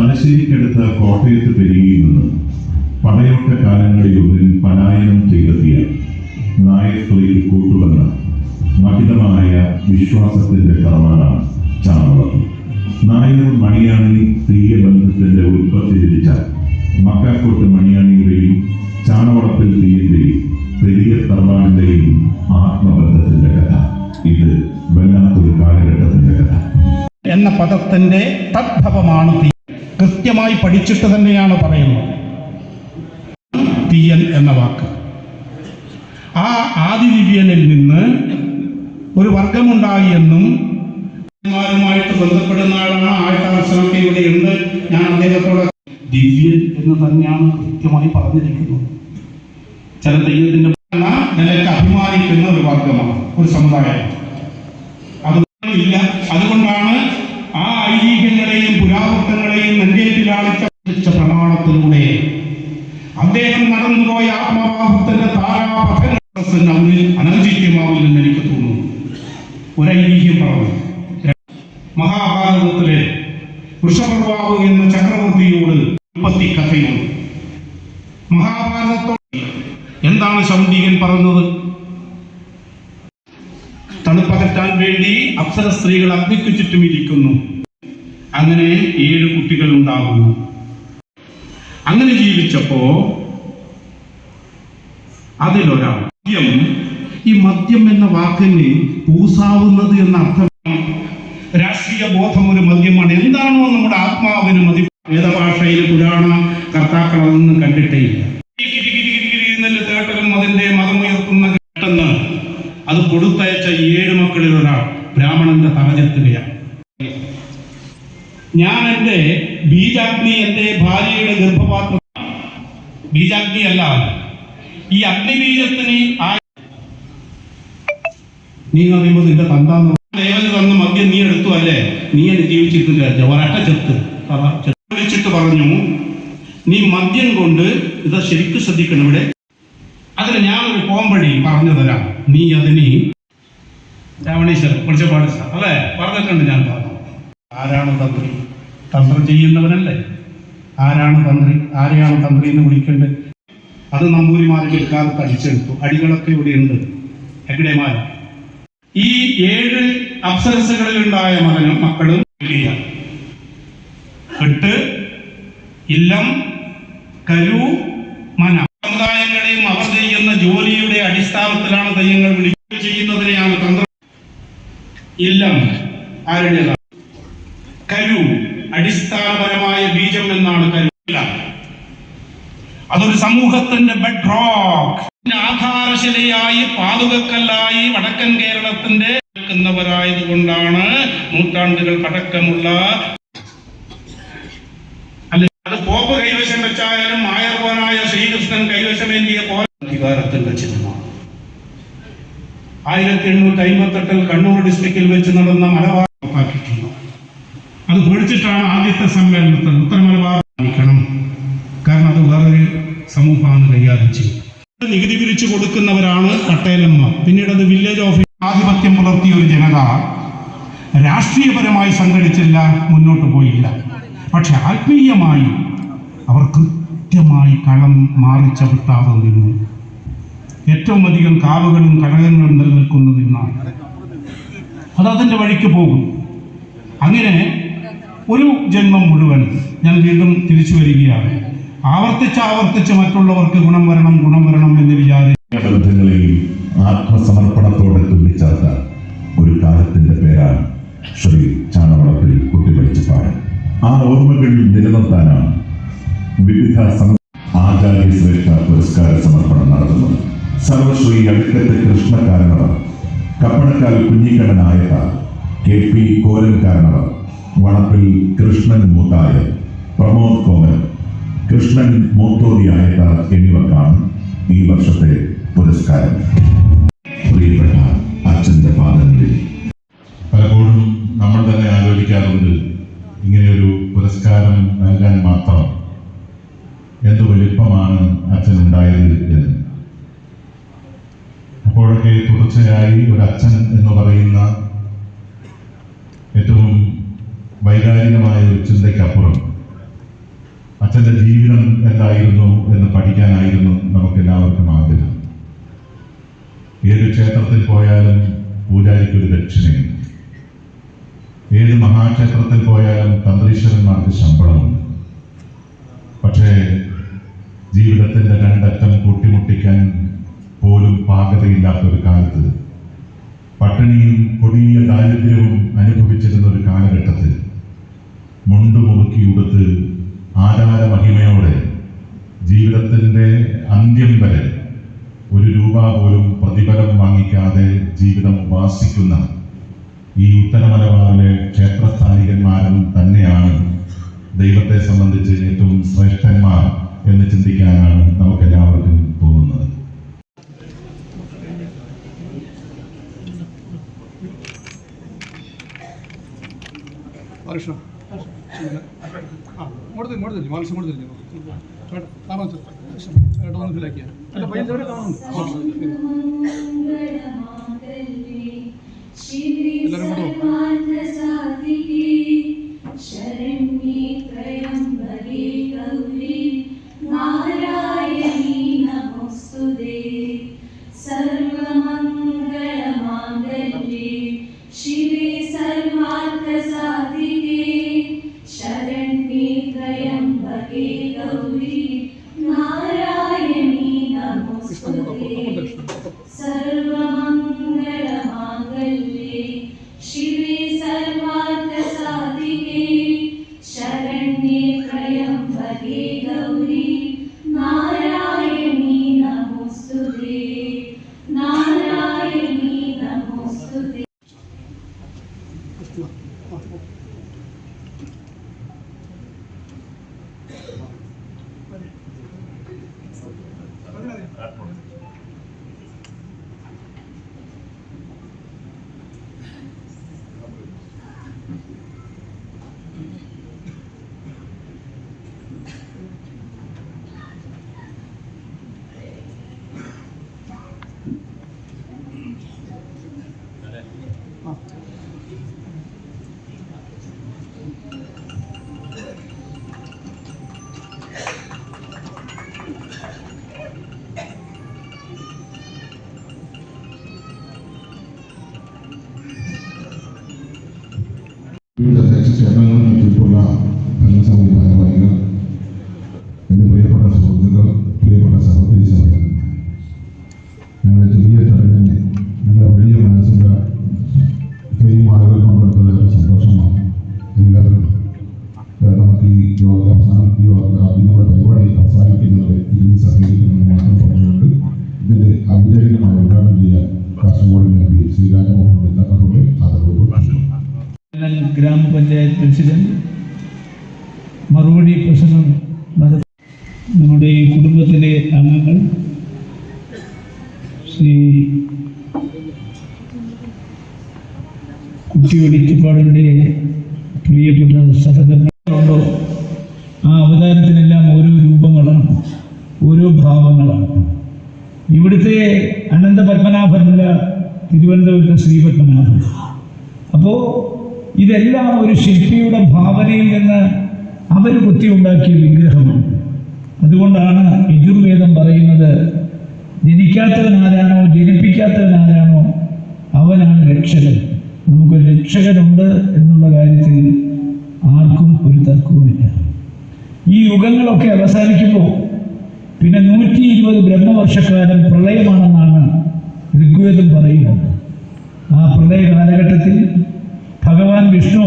തലശ്ശേരിക്കടുത്ത് കോട്ടയത്ത് പെരുകിയിൽ നിന്ന്. പടയോട്ട കാലങ്ങളിൽ ഒന്നിൽ പലായനം ചെയ്തെത്തിയ നായസ്ത്രീക്ക് കൂട്ടുവന്ന മഹിതമായ വിശ്വാസത്തിന്റെ തറവാടാണ് ചാണകം നായർ മണിയാണി തീയ ബന്ധത്തിന്റെ ഉൽപ്പത്തി ലഭിച്ച മക്കാക്കോട്ട് മണിയാണിയുടെയും ചാണവളത്തിൽ തീയന്റെയും പെരിയ തറവാടിന്റെയും ആത്മബന്ധത്തിന്റെ കഥ. ഇത് വല്ലാത്തൊരു കാലഘട്ടത്തിന്റെ കഥ. എന്ന പദത്തിന്റെ തദ്ഭവമാണ് തീ കൃത്യമായി പഠിച്ചിട്ട് തന്നെയാണ് പറയുന്നത്. തീയൻ എന്ന വാക്ക്. ആ ആദിദിവ്യനിൽ നിന്ന് ഒരു വർഗമുണ്ടായി എന്നും മാരുമായിട്ട് ബന്ധപ്പെടുന്ന ആളാണ് ആഴ്ത്താർശനൊക്കെ ഇവിടെയുണ്ട് ഞാൻ അദ്ദേഹത്തോട് ദിവ്യൻ എന്ന് തന്നെയാണ് കൃത്യമായി പറഞ്ഞിരിക്കുന്നത്. ചില എന്ന നിലയ്ക്ക് അഭിമാനിക്കുന്ന ഒരു വർഗമാണ് ഒരു സമുദായം അനർജിത്യമാവില്ലെന്ന് എനിക്ക് തോന്നുന്നു. ഒരൈതിഹ്യം പറഞ്ഞു. മഹാഭാരതത്തിലെ വൃഷപ്രഭാവ് എന്ന ചക്രവർത്തിയോട് ഉൽപ്പത്തി കഥയുണ്ട്. മഹാഭാരതത്തോട് എന്താണ് ശൗണ്ടികൻ പറഞ്ഞത്? തണുപ്പകറ്റാൻ വേണ്ടി അപ്സര സ്ത്രീകൾ അഗ്നിക്ക് ചുറ്റും ഇരിക്കുന്നു. അങ്ങനെ ഏഴ് കുട്ടികൾ ഉണ്ടാകുന്നു. അങ്ങനെ ജീവിച്ചപ്പോ അതിലൊരാൾ ഈ മദ്യം എന്ന വാക്കിന് പൂസാവുന്നത് എന്ന അർത്ഥം രാഷ്ട്രീയ ബോധം ഒരു മദ്യമാണ്. എന്താണോ നമ്മുടെ ആത്മാവിന് മതി. വേദഭാഷയിൽ പുരാണ കർത്താക്കൾ അതൊന്നും കണ്ടിട്ടേ ഇല്ല അതിന്റെ മതമുയർത്തുന്ന കേട്ടെന്ന് അത് കൊടുത്തയച്ച ഏഴ് മക്കളിൽ ഒരാൾ ബ്രാഹ്മണന്റെ തറഞ്ഞെത്തുകയാണ് ഞാൻ എന്റെ ബീജാഗ്നി എന്റെ ഭാര്യയുടെ ഗർഭപാത്രം. ബീജാഗ്നി അല്ല ഈ അഗ്നിബീജത്തിന് ആ നീ എന്ന് പറയുമ്പോൾ നിന്റെ തന്താന്ന് ദേവന് തന്ന മദ്യം നീ എടുത്തു അല്ലേ? നീ എന്നെ ജീവിച്ചിട്ടില്ല ഒരട്ട ചെത്ത്. വിളിച്ചിട്ട് പറഞ്ഞു നീ മദ്യം കൊണ്ട് ഇത് ശരിക്കും ശ്രദ്ധിക്കണം ഇവിടെ. അതിന് ഞാൻ ഒരു പോംവഴി പറഞ്ഞു തരാം നീ അതിന് രാവണീശ്വർ പഠിച്ച പാടിച്ച അല്ലേ? പറഞ്ഞിട്ടുണ്ട് ഞാൻ പറഞ്ഞു. ആരാണ് തന്ത്രി? തന്ത്രം ചെയ്യുന്നവനല്ലേ? ആരാണ് തന്ത്രി? ആരെയാണ് തന്ത്രി എന്ന് വിളിക്കേണ്ടത്? അത് നമ്പൂരിമാരുടെ കാലത്ത് അടിച്ചെടുത്തു. അടികളൊക്കെ ഇവിടെ ഉണ്ട്. എവിടെമാർ ഈ ഏഴ് അപ്സരസുകളിലുണ്ടായ മകനും മക്കളും. എട്ട് ഇല്ലം കരു മന. സമുദായങ്ങളെയും അവർ ചെയ്യുന്ന ജോലിയുടെ അടിസ്ഥാനത്തിലാണ് തെയ്യങ്ങൾ വിളിക്കുക ചെയ്യുന്നതിനെയാണ് തന്ത്രം. ഇല്ലം ആരുടേതാണ്? കരു അടിസ്ഥാനപരമായ ബീജം എന്നാണ് കരു. അതൊരു സമൂഹത്തിന്റെ ബെഡ് റോക്ക് ആധാരശിലയായി പാതുകക്കല്ലായി വടക്കൻ കേരളത്തിന്റെ നിൽക്കുന്നവരായതുകൊണ്ടാണ് നൂറ്റാണ്ടുകൾ പഴക്കമുള്ള അത് പോപ്പ് കൈവശം വെച്ചായാലും ആയർവനായ ശ്രീകൃഷ്ണൻ കൈവശമേന്തിയ അധികാരത്തിന്റെ ചിഹ്നമാണ് ആയിരത്തി എണ്ണൂറ്റി അമ്പത്തെട്ടിൽ കണ്ണൂർ ഡിസ്ട്രിക്റ്റിൽ വെച്ച് നടന്ന മലബാർ അത് പൊളിച്ചിട്ടാണ് ആദ്യത്തെ സമ്മേളനത്തിൽ ഉത്തരമലബാർ കാരണം അത് വേറൊരു സമൂഹമാണ് കൈകാര്യം ചെയ്യുന്നത്. നികുതി പിരിച്ചു കൊടുക്കുന്നവരാണ് പട്ടേലമ്മ. പിന്നീട് അത് വില്ലേജ് ഓഫീസ് ആധിപത്യം പുലർത്തിയ ഒരു ജനത രാഷ്ട്രീയപരമായി സംഘടിച്ചില്ല മുന്നോട്ട് പോയില്ല. പക്ഷെ ആത്മീയമായി അവർ കൃത്യമായി കളം മാറി ചവിട്ടാതെ നിന്നു. ഏറ്റവും അധികം കാവുകളും കടകങ്ങളും നിലനിൽക്കുന്നത് ഇന്നാണ്. അത് അതിന്റെ വഴിക്ക് പോകും. അങ്ങനെ ഒരു ജന്മം മുഴുവൻ ഞാൻ വീണ്ടും തിരിച്ചു വരികയാണ്. ആവർത്തിച്ച് ആവർത്തിച്ച് മറ്റുള്ളവർക്ക് ഗുണം വരണം ഗുണം വരണം എന്ന് വിചാരിച്ചു ബന്ധങ്ങളെയും ആത്മസമർപ്പണത്തോടെ തുള്ളിച്ചേർത്ത ഒരു കാലത്തിന്റെ പേരാണ് ശ്രീ ചാണവളത്തിൽ കുട്ടിപടിച്ചപ്പാട് ആ ഓർമ്മകൾ നിലനിർത്താനാണ് വിവിധ ആചാര്യ ശ്രേഷ്ഠ പുരസ്കാര സമർപ്പണം നടത്തുന്നത്. സർവശ്രീ അടുക്കത്തെ കൃഷ്ണകാരണവർ കപ്പണക്കാൽ കുഞ്ഞിക്കണ്ണൻ നായക കെ പി കോരൻ കാരണവർ വണപ്പിൽ കൃഷ്ണൻ മൂത്തായ പ്രമോദ് കോമൻ കൃഷ്ണൻ മൂത്തോതി ആയത എന്നിവർക്കാണ് ഈ വർഷത്തെ പുരസ്കാരം. പ്രിയപ്പെട്ട അച്ഛന്റെ പാദങ്ങളിൽ. പലപ്പോഴും നമ്മൾ തന്നെ ആലോചിക്കാറുണ്ട് ഇങ്ങനെയൊരു പുരസ്കാരം നൽകാൻ മാത്രം എന്ത് വലിപ്പമാണ് അച്ഛനുണ്ടായത് എന്ന്. അപ്പോഴൊക്കെ തുടർച്ചയായി ഒരു അച്ഛൻ എന്ന് പറയുന്ന ഏറ്റവും വൈകാരികമായ ഒരു ചിന്തയ്ക്കപ്പുറം അദ്ദേഹത്തിന്റെ ജീവിതം എന്തായിരുന്നു എന്ന് പഠിക്കാനായിരുന്നു നമുക്ക് എല്ലാവർക്കും ആഗ്രഹം. ഏത് ക്ഷേത്രത്തിൽ പോയാലും പൂജാരിക്ക് ഒരു ദക്ഷിണയുണ്ട്. ഏത് മഹാക്ഷേത്രത്തിൽ പോയാലും തന്ത്രീശ്വരന്മാർക്ക് ശമ്പളമുണ്ട്. പക്ഷേ ജീവിതത്തിന്റെ രണ്ടറ്റം കൂട്ടിമുട്ടിക്കാൻ പോലും പാകതയില്ലാത്ത ഒരു കാലത്ത് പട്ടിണിയും കൊടിയ ദാരിദ്ര്യവും അനുഭവിച്ചിരുന്ന ഒരു കാലഘട്ടത്തിൽ മുണ്ടുമുറുക്കി ആചാര മഹിമയോടെ ജീവിതത്തിന്റെ അന്ത്യം വരെ ഒരു രൂപ പോലും പ്രതിഫലം വാങ്ങിക്കാതെ ജീവിതം ഉപാസിക്കുന്ന ഈ ഉത്തരമലബാറിലെ ക്ഷേത്രസ്ഥാനികന്മാരും തന്നെയാണ് ദൈവത്തെ സംബന്ധിച്ച് ഏറ്റവും ശ്രേഷ്ഠന്മാർ എന്ന് ചിന്തിക്കാനാണ് നമുക്ക് എല്ലാവർക്കും തോന്നുന്നത്. ബാലകൃഷ്ണ ആ ഇങ്ങോട്ട് ഇങ്ങോട്ട് തിരി മാനസം ഇങ്ങോട്ട് തിരിഞ്ഞു. ചേട്ടാ കാണാൻ ഒന്ന് ഫില്ലാക്കിയ അല്ല പയ്യൻ ഇവിടെ കാണുന്നുണ്ട്. എല്ലാവരും കൂടെ भजे गौरी नारायणी नमोऽस्तु ഗ്രാമപഞ്ചായത്ത് പ്രസിഡന്റ് മറുപടി പ്രസംഗം നടത്തി. നമ്മുടെ ഈ കുടുംബത്തിലെ അംഗങ്ങൾ ശ്രീ കുട്ടി വെളിച്ചപ്പാടിന്റെ പ്രിയപ്പെട്ട സഹകരണങ്ങളുണ്ടോ ആ അവതാരത്തിനെല്ലാം ഓരോ രൂപങ്ങളാണ് ഓരോ ഭാവങ്ങളാണ്. ഇവിടുത്തെ അനന്ത പത്മനാഭനല്ല തിരുവനന്തപുരത്തെ ശ്രീപത്മനാഭൻ. അപ്പോൾ ഇതെല്ലാം ഒരു ശില്പിയുടെ ഭാവനയിൽ നിന്ന് അവർ കുത്തിയുണ്ടാക്കിയ വിഗ്രഹമാണ്. അതുകൊണ്ടാണ് യജുർവേദം പറയുന്നത് ജനിക്കാത്തവനാരാണോ ജനിപ്പിക്കാത്തവനാരാണോ അവനാണ് രക്ഷകൻ. നമുക്ക് രക്ഷകനുണ്ട് എന്നുള്ള കാര്യത്തിൽ ആർക്കും ഒരു തർക്കവുമില്ല. ഈ യുഗങ്ങളൊക്കെ അവസാനിക്കുമ്പോൾ പിന്നെ നൂറ്റി ഇരുപത് ബ്രഹ്മവർഷക്കാലം പ്രളയമാണെന്നാണ് ഋഗ്വേദം പറയുന്നത്. ആ പ്രളയ കാലഘട്ടത്തിൽ ഭഗവാൻ വിഷ്ണു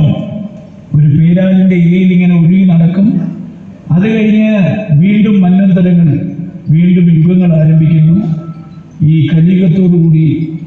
ഒരു പേരാലിന്റെ ഇലയിൽ ഇങ്ങനെ ഒഴുകി നടക്കും. അത് കഴിഞ്ഞ് വീണ്ടും മന്നന്തരങ്ങൾ വീണ്ടും യുഗങ്ങൾ ആരംഭിക്കുന്നു. ഈ കലികത്തോടു ലോകം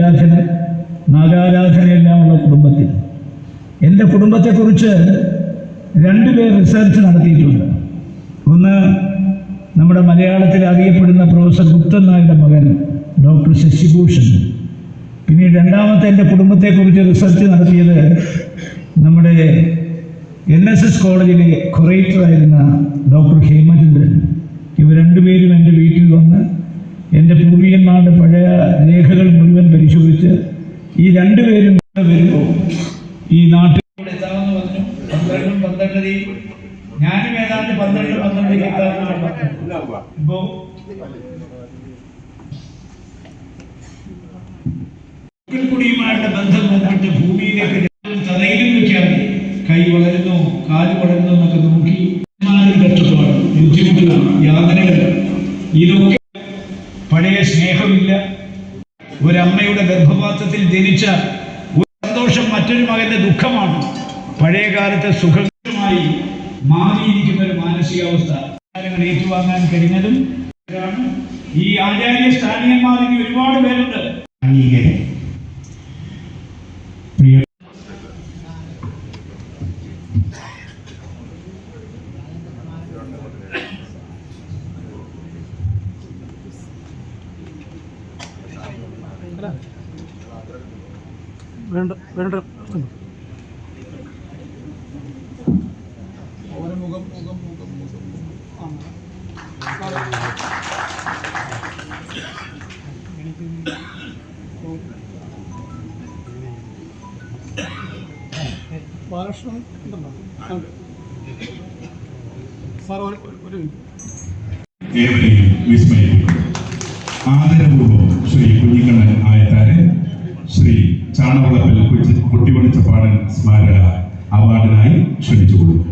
ഈശ്വരാരാധന നാഗാരാധനയെല്ലാമുള്ള കുടുംബത്തിൽ. എന്റെ കുടുംബത്തെക്കുറിച്ച് രണ്ടുപേർ റിസർച്ച് നടത്തിയിട്ടുണ്ട്. ഒന്ന് നമ്മുടെ മലയാളത്തിൽ അറിയപ്പെടുന്ന പ്രൊഫസർ ഗുപ്തൻ നായരുടെ മകൻ ഡോക്ടർ ശശിഭൂഷൺ. പിന്നെ രണ്ടാമത്തെ എന്റെ കുടുംബത്തെക്കുറിച്ച് റിസർച്ച് നടത്തിയത് നമ്മുടെ എൻ എസ് എസ് കോളേജിലെ കൊറേറ്ററായിരുന്ന ഡോക്ടർ പഴയ സ്നേഹമില്ല. ഒരമ്മയുടെ ഗർഭപാത്രത്തിൽ ജനിച്ച ഒരു സന്തോഷം മറ്റൊരു മകന്റെ ദുഃഖമാണ്. പഴയ കാലത്തെ സുഖമായി മാറിയിരിക്കുന്ന ഒരു മാനസികാവസ്ഥ ഏറ്റുവാങ്ങാൻ കഴിഞ്ഞതും ഈ ആചാര്യ സ്ഥാനീയന്മാർ ഒരുപാട് പേരുണ്ട്. അംഗീകാരം പ്രിയ വേണ്ട വേണ്ട. ഓരോ മുഖം മുഖം മുഖം മുഖം ആ ബാലകൃഷ്ണൻ ഉണ്ടല്ലോ. സാർ ഒരു ഒരു മിനിറ്റ് ചാണവളപ്പിൽ കുട്ടിവെളിച്ചപ്പാടൻ സ്മാരക അവാർഡിനായി ക്ഷണിച്ചുകൊള്ളുന്നു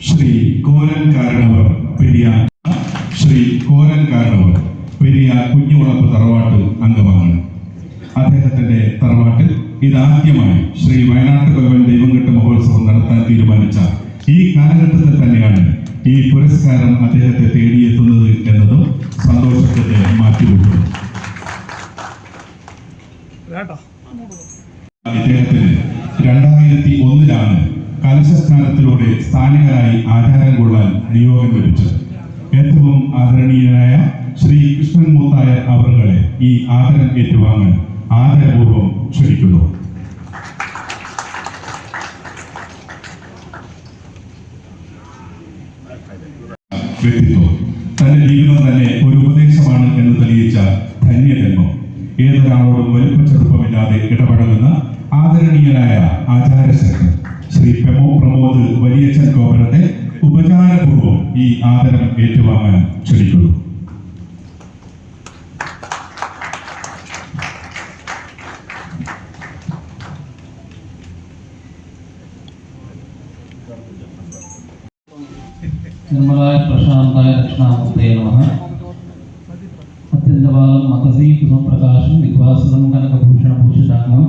ശ്രീ കോരൻ കാരണവർ പെരിയ ശ്രീ കോരൻ കാരണവർ പെരിയ കുഞ്ഞുമുളപ്പ് തറവാട്ട് അംഗമാണ് അദ്ദേഹത്തിന്റെ തറവാട്ടിൽ ഇതാദ്യമായി ശ്രീ വയനാട്ട് ഭവൻ ദൈവംകെട്ട് മഹോത്സവം നടത്താൻ തീരുമാനിച്ച ഈ കാലഘട്ടത്തിൽ തന്നെയാണ് ഈ പുരസ്കാരം അദ്ദേഹത്തെ തേടിയെത്തുന്നത് എന്നതും സന്തോഷത്തിന്റെ മാറ്റിവിട്ടു കേട്ടോ? ഇദ്ദേഹത്തിന് രണ്ടായിരത്തി ഒന്നിലാണ് കലശസ്നാനത്തിലൂടെ സ്ഥാനികരായി ആചാരം കൊള്ളാൻ നിയോഗം ലഭിച്ചത്. ഏറ്റവും ആദരണീയനായ ശ്രീ കൃഷ്ണൻ മൂത്തായ അവർ ഈ ആദരം ഏറ്റുവാങ്ങാൻ ആദരപൂർവം ക്ഷണിക്കുന്നു. വ്യക്തിത്വം തന്റെ ജീവിതം തന്നെ ഒരു ഉപദേശമാണ് എന്ന് തെളിയിച്ച ധന്യജന്മം ഏതൊരാളോടും വലുപ്പ ചെറുപ്പമില്ലാതെ ഇടപഴകുന്ന ആദരണീയനായ ആചാരശേഖരൻ ശ്രീ പ്രമോ പ്രമോദ് വലിയച്ഛൻ കോപരത്തെ ഉപചാരപൂർവം ഈ ആദരം ഏറ്റുവാങ്ങാൻ ക്ഷണിക്കുന്നു. నిర్మలాయ ప్రశాంతాయ దక్షిణామూర్తే నమ. అత్యంత బాలం మతసీ సుమప్రకాశం విద్వాసనం కనక భూషణ భూషితాంగం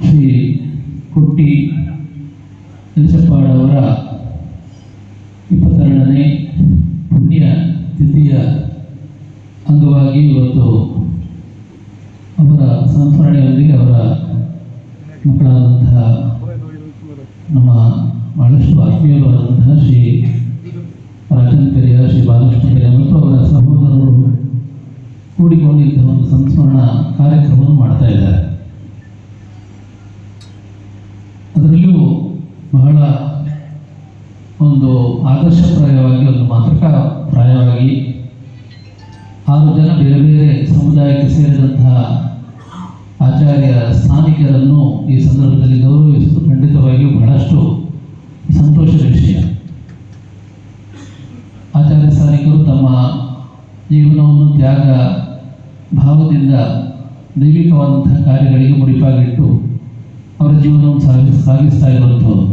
ಶ್ರೀ ಕುಟ್ಟಿ ಅವರ ಆದರ್ಶಪ್ರಾಯವಾಗಿ ಪ್ರಾಯವಾಗಿ ಆರು ಜನ ಬೇರೆ ಬೇರೆ ಸಮುದಾಯಕ್ಕೆ ಸೇರಿದಂತಹ ಆಚಾರ್ಯ ಸ್ಥಾನಿಕರನ್ನು ಈ ಸಂದರ್ಭದಲ್ಲಿ ಗೌರವಿಸುವುದು ಖಂಡಿತವಾಗಿಯೂ ಬಹಳಷ್ಟು ಸಂತೋಷದ ವಿಷಯ. ಆಚಾರ್ಯ ಸ್ಥಾನಿಕರು ತಮ್ಮ ಜೀವನವನ್ನು ತ್ಯಾಗ ಭಾವದಿಂದ ದೈವಿಕವಾದಂತಹ ಕಾರ್ಯಗಳಿಗೆ ಮುಡಿಪಾಗಿಟ್ಟು ಅವರ ಜೀವನವನ್ನು ಸಾಗಿ, ಸಾಗಿಸ್ತಾ ಇರುವಂಥವ್ರು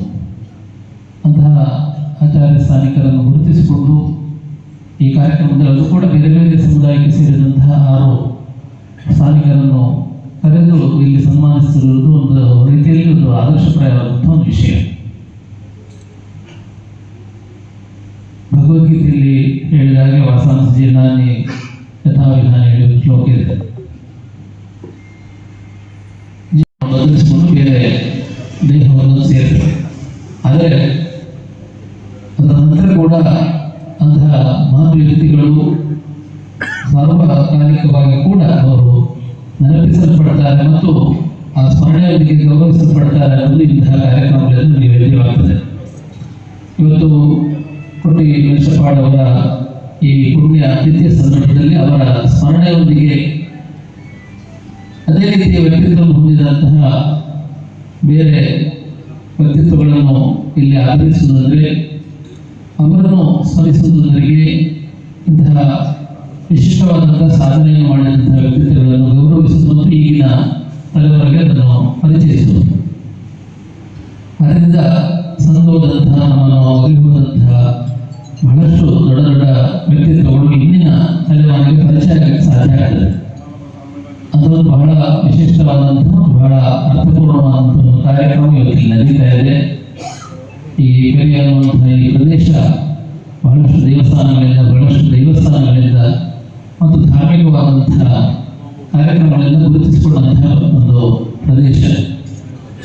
ಅಂತಹ ಆಚಾರ್ಯ ಸ್ಥಾನಿಕರನ್ನು ಕಾರ್ಯಕ್ರಮದಲ್ಲಿ ಅದು ಕೂಡ ಬೇರೆ ಬೇರೆ ಸಮುದಾಯಕ್ಕೆ ಸೇರಿದಂತಹ ಆರು ಸ್ಥಾನಿಕರನ್ನು ಕರೆದು ಇಲ್ಲಿ ಸನ್ಮಾನಿಸಿರುವುದು ಒಂದು ರೀತಿಯಲ್ಲಿ ಒಂದು ಆದರ್ಶಪ್ರಾಯವಾದಂತಹ ಒಂದು ವಿಷಯ. ಭಗವದ್ಗೀತೆಯಲ್ಲಿ ಹೇಳಿದ ಹಾಗೆ ವಾಸಾಂಶ ಜೀರ್ಣಾನಿ ಯಥಾವಿಧಾನ ಹೇಳುವ ಶ್ಲೋಕ ಇದೆ ಸಾರ್ವಕಾಲಿಕವಾಗಿ ಕೂಡ ಅವರು ನೆನಪಿಸಲ್ಪಡ್ತಾರೆ ಮತ್ತು ಆ ಸ್ಮರಣೆಯೊಂದಿಗೆ ಗೌರವಿಸಲ್ಪಡ್ತಾರೆ ಅನ್ನೋದು ಇಂತಹ ಕಾರ್ಯಕ್ರಮಗಳಲ್ಲಿ ವೇದ್ಯವಾಗ್ತದೆ. ಇವತ್ತು ಕೊಟ್ಟಿ ವೆಂಕಟಪಾಡ್ ಅವರ ಈ ಪುಣ್ಯ ಅತಿಥಿಯ ಸಂದರ್ಭದಲ್ಲಿ ಅವರ ಸ್ಮರಣೆಯೊಂದಿಗೆ ಅದೇ ರೀತಿಯ ವ್ಯಕ್ತಿತ್ವವನ್ನು ಹೊಂದಿದಂತಹ ಬೇರೆ ವ್ಯಕ್ತಿತ್ವಗಳನ್ನು ಇಲ್ಲಿ ಆಧರಿಸುವುದಂದರೆ ಅವರನ್ನು ಸ್ಮರಿಸುವುದರಿಗೆ ಇಂತಹ ವಿಶಿಷ್ಟವಾದಂತಹ ಸಾಧನೆಯನ್ನು ಮಾಡಿದಂತಹ ವ್ಯಕ್ತಿತ್ವಗಳನ್ನು ಗೌರವಿಸಿ ಮತ್ತು ಈಗಿನ ತಲೆವರೆಗೆ ಅದನ್ನು ಪರಿಚಯಿಸುವುದು. ಅದರಿಂದ ಸಂಘವಾದಂತಹ ನಮ್ಮನ್ನು ಬಹಳಷ್ಟು ದೊಡ್ಡ ದೊಡ್ಡ ವ್ಯಕ್ತಿತ್ವಗಳು ಇಂದಿನ ತಲೆಮಾರಿಗೆ ಪರಿಚಯ ಆಗಕ್ಕೆ ಸಾಧ್ಯ ಆಗ್ತದೆ. ಅದೊಂದು ಬಹಳ ವಿಶಿಷ್ಟವಾದಂತಹ, ಬಹಳ ಅರ್ಥಪೂರ್ಣವಾದಂತಹ ಕಾರ್ಯಕ್ರಮ ಇವತ್ತು ನಡೀತಾ ಇದೆ. ಈ ಕೆರೆಯಾಗುವಂತಹ ಈ ಪ್ರದೇಶ ಬಹಳಷ್ಟು ದೇವಸ್ಥಾನಗಳಿಂದ ಬಹಳಷ್ಟು ದೇವಸ್ಥಾನಗಳಿಂದ ಮತ್ತು ಧಾರ್ಮಿಕವಾದಂತಹ ಕಾರ್ಯಕ್ರಮಗಳಿಂದ ಗುರುತಿಸಿಕೊಂಡಂತಹ ಒಂದು ಪ್ರದೇಶ.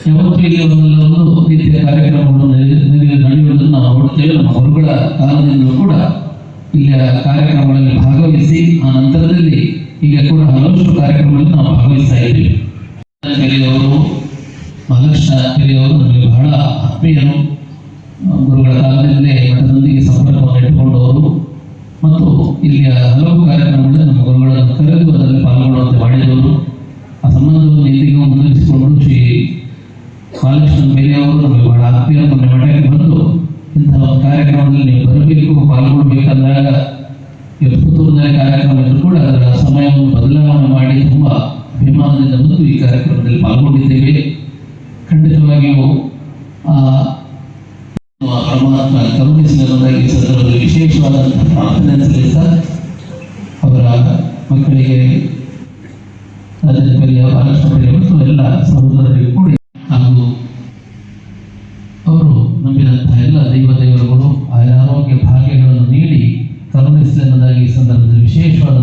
ಯಾವತ್ತೂ ಇಲ್ಲಿ ಒಂದೊಂದು ಒಂದು ರೀತಿಯ ಕಾರ್ಯಕ್ರಮಗಳು ನಡೆ- ನಡೆ- ನಡೆಯುವುದನ್ನು ನಾವು ನೋಡುತ್ತೇವೆ. ನಮ್ಮ ಗುರುಗಳ ಕಾಲದಿಂದಲೂ ಕೂಡ ಇಲ್ಲಿಯ ಕಾರ್ಯಕ್ರಮಗಳಲ್ಲಿ ಭಾಗವಹಿಸಿ, ಆ ನಂತರದಲ್ಲಿ ಈಗ ಕೂಡ ಹಲವಷ್ಟು ಕಾರ್ಯಕ್ರಮಗಳಲ್ಲಿ ನಾವು ಭಾಗವಹಿಸ್ತಾ ಇದ್ದೀವಿ. ಕೆರೆಯವರು ಮಹಾಲಕ್ಷ್ಮ ನಮಗೆ ಬಹಳ ಆತ್ಮೀಯರು. ಗುರುಗಳ ಕಾಲದಲ್ಲೇ ಮಠದೊಂದಿಗೆ ಸಂಪರ್ಕವನ್ನು ಇಟ್ಟುಕೊಂಡವರು. ಮತ್ತು ಇಲ್ಲಿಯ ಹಲವು ಕಾರ್ಯಕ್ರಮಗಳಲ್ಲಿ ನಮ್ಮ ಗುರುಗಳನ್ನು ಕರೆದು ಅದರಲ್ಲಿ ಪಾಲ್ಗೊಳ್ಳುವಂತೆ ಮಾಡಿದವರು. ಆ ಸಂಬಂಧವನ್ನು ಇಂದಿಗೂ ಮುಂದುವರಿಸಿಕೊಂಡು ಶ್ರೀ ಮಹಾಲಕ್ಷ್ಮಣ ಬೇರೆಯವರು ನಮಗೆ ಬಹಳ ಆತ್ಮೀಯ ನಮ್ಮ ಮಠಕ್ಕೆ ಬಂದು ಇಂತಹ ಒಂದು ಕಾರ್ಯಕ್ರಮದಲ್ಲಿ ನೀವು ಬರಬೇಕು, ಪಾಲ್ಗೊಳ್ಬೇಕಂದಾಗ ಪುತ್ತೂರಿನಲ್ಲಿ ಕಾರ್ಯಕ್ರಮ ಕೂಡ ಅದರ ಸಮಯವನ್ನು ಬದಲಾವಣೆ ಮಾಡಿ ತುಂಬ ಅಭಿಮಾನದಿಂದ ಬಂದು ಈ ಕಾರ್ಯಕ್ರಮದಲ್ಲಿ ಪಾಲ್ಗೊಂಡಿದ್ದೇವೆ. ಖಂಡಿತವಾಗಿಯೂ ಪರಮಾತ್ಮ ಗಮನಿಸಿದವರಾಗಿ ಸಂದರ್ಭದಲ್ಲಿ ವಿಶೇಷವಾದಂತಹ ಪ್ರಾರ್ಥನೆ ಸಲ್ಲಿಸ್ತಾ ಅವರ ಮಕ್ಕಳಿಗೆ ರಾಜಪರಿಯ ಮಹಾರಾಷ್ಟ್ರಪರಿಯ ಮತ್ತು ಎಲ್ಲ ಸಹೋದರರಿಗೂ ಕೂಡಿ. ಹಾಗೂ ಅವರು ನಂಬಿದಂತಹ ಎಲ್ಲ ದೈವ ದೇವರುಗಳು ಆರೋಗ್ಯ ಭಾಗ್ಯಗಳನ್ನು ನೀಡಿ ಕರುಣಿಸಿದವರಾಗಿ ಸಂದರ್ಭದಲ್ಲಿ ವಿಶೇಷವಾದ